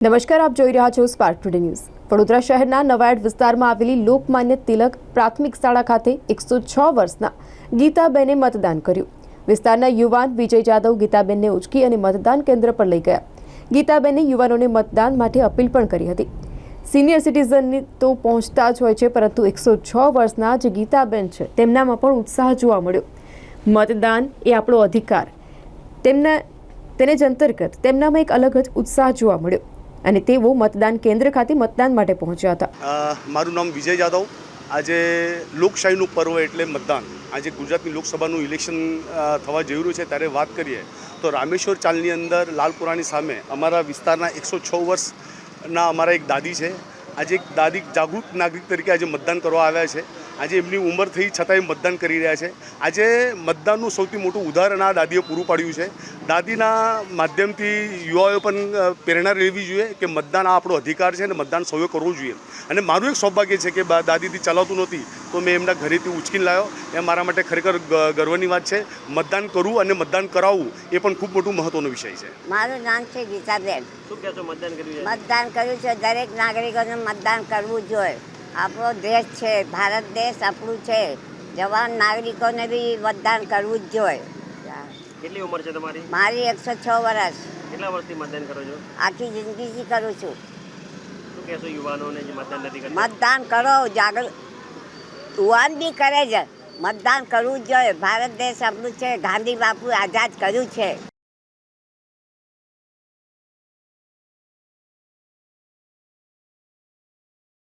નમસ્કાર, આપ જોઈ રહ્યા છો સ્પાર્ક ટુડે ન્યૂઝ વડોદરા શહેરના નવાડ વિસ્તારમાં આવેલી લોકમાન્ય તિલક પ્રાથમિક શાળા ખાતે એકસો છ વર્ષના ગીતાબેને મતદાન કર્યું. વિસ્તારના યુવાન વિજય જાદવ ગીતાબેનને ઉચકી અને મતદાન કેન્દ્ર પર લઈ ગયા. ગીતાબેને યુવાનોને મતદાન માટે અપીલ પણ કરી હતી. સિનિયર સિટીઝનની તો પહોંચતા જ હોય છે, પરંતુ એકસો છ વર્ષના જે ગીતાબેન છે. તેમનામાં પણ ઉત્સાહ જોવા મળ્યો. મતદાન એ આપણો અધિકાર. તેમના, તેને જ અંતર્ગત તેમનામાં એક અલગ જ ઉત્સાહ જોવા મળ્યો. અને તેઓ મતદાન કેન્દ્ર ખાતે મતદાન માટે પહોંચ્યા હતા. મારું નામ વિજય જાદવ. આજે લોકશાહીનું પર્વ એટલે મતદાન. આજે ગુજરાતની લોકસભાનું ઇલેક્શન થવા જઈ રહ્યું છે ત્યારે વાત કરીએ તો રામેશ્વર ચાલની અંદર લાલપુરાની સામે અમારા વિસ્તારના એકસો છ વર્ષના અમારા એક દાદી છે. આજે એક દાદી જાગૃત નાગરિક તરીકે આજે મતદાન કરવા આવ્યા છે. આજે એમની ઉંમર થઈ છતાંય મતદાન કરી રહ્યા છે. આજે મતદાનનું સૌથી મોટું ઉદાહરણ આ દાદીએ પૂરું પાડ્યું છે. દાદીના માધ્યમથી યુવાઓએ પણ પ્રેરણા લેવી જોઈએ કે મતદાન આ આપણો અધિકાર છે અને મતદાન સૌએ કરવું જોઈએ. અને મારું એક સૌભાગ્ય છે કે દાદીથી ચલાવતું નહોતી તો મેં એમના ઘરેથી ઉચકીને લાવ્યો. એ મારા માટે ખરેખર ગર્વની વાત છે. મતદાન કરવું અને મતદાન કરાવવું એ પણ ખૂબ મોટું મહત્ત્વનો વિષય છે. મારું નામ છે ગીતાબેન. શું કહેશો મતદાન કર્યું છે મતદાન કર્યું છે. દરેક નાગરિકોને મતદાન કરવું જોઈએ. આપણો દેશ છે ભારત દેશ આપણું છે. જવાન નાગરિકોને બી મતદાન કરવું જ જોઈએ. કેટલી ઉંમર છે તમારી? મારી એકસો છ વર્ષ. કેટલા વર્ષથી મતદાન કરો છો? આખી જિંદગીથી કરું છું. શું કહેશો યુવાનોને જે મતદાન નથી કરતા? મતદાન કરો જાગૃત યુવાન બી કરે છે. મતદાન કરવું જ જોઈએ. ભારત દેશ આપણું છે ગાંધી બાપુ આઝાદ કર્યું છે.